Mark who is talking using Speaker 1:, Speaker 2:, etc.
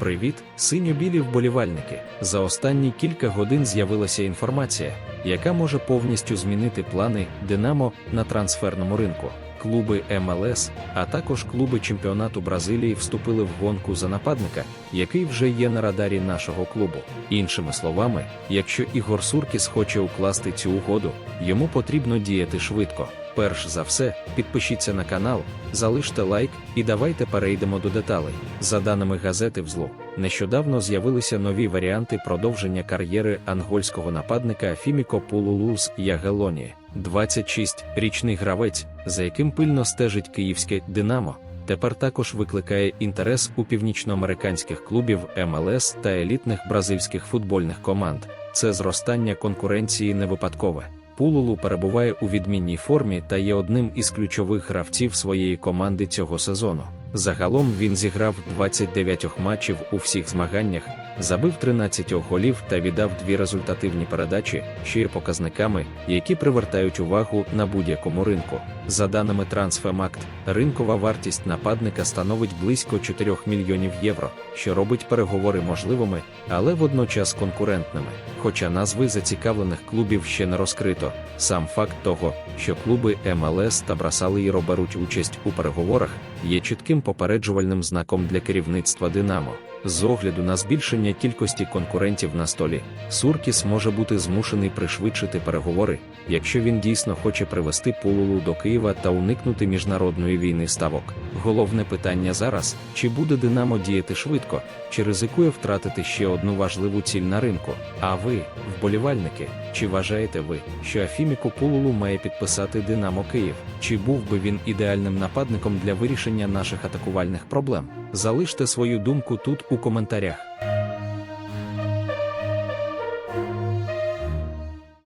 Speaker 1: Привіт, синьо-білі вболівальники. За останні кілька годин з'явилася інформація, яка може повністю змінити плани Динамо на трансферному ринку. Клуби МЛС, а також клуби чемпіонату Бразилії вступили в гонку за нападника, який вже є на радарі нашого клубу. Іншими словами, якщо Ігор Суркіс хоче укласти цю угоду, йому потрібно діяти швидко. Перш за все, підпишіться на канал, залиште лайк і давайте перейдемо до деталей. За даними газети Взло, нещодавно з'явилися нові варіанти продовження кар'єри ангольського нападника Фіміко Пулулу Ягелоні. 26-річний гравець, за яким пильно стежить київське Динамо. Тепер також викликає інтерес у північноамериканських клубів МЛС та елітних бразильських футбольних команд. Це зростання конкуренції не випадкове. Пулулу перебуває у відмінній формі та є одним із ключових гравців своєї команди цього сезону. Загалом він зіграв 29 матчів у всіх змаганнях, забив 13 голів та віддав дві результативні передачі, що є показниками, які привертають увагу на будь-якому ринку. За даними Трансфемакт, ринкова вартість нападника становить близько 4 мільйонів євро, що робить переговори можливими, але водночас конкурентними. Хоча назви зацікавлених клубів ще не розкрито, сам факт того, що клуби МЛС та Брасалиро беруть участь у переговорах, є чітким попереджувальним знаком для керівництва Динамо. З огляду на збільшення кількості конкурентів на столі, Суркіс може бути змушений пришвидшити переговори, якщо він дійсно хоче привести Пулулу до Києва та уникнути міжнародної війни ставок. Головне питання зараз: чи буде Динамо діяти швидко, чи ризикує втратити ще одну важливу ціль на ринку? А ви, вболівальники, чи вважаєте ви, що Афіміку Пулулу має підписати Динамо Київ? Чи був би він ідеальним нападником для вирішення наших атакувальних проблем? Залиште свою думку тут у коментарях.